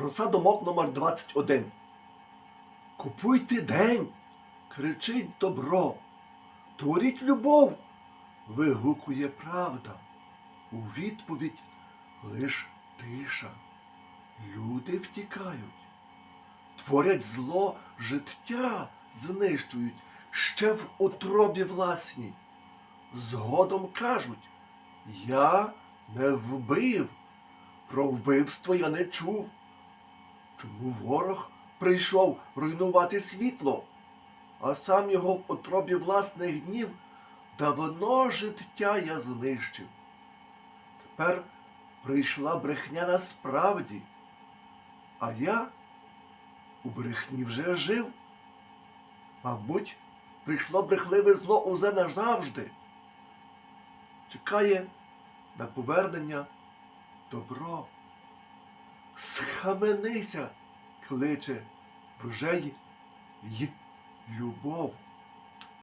Розсадомок номер 21 Купуйте день, кричить добро, творіть любов, вигукує правда. У відповідь лиш тиша. Люди втікають, творять зло, життя знищують ще в утробі власній. Згодом кажуть, я не вбив, про вбивство я не чув. Чому ворог прийшов руйнувати світло, а сам його в утробі власних днів давно життя я знищив. Тепер прийшла брехня насправді, а я у брехні вже жив. Мабуть, прийшло брехливе зло узе назавжди. Чекає на повернення добро. Схаменися, кличе вже й любов.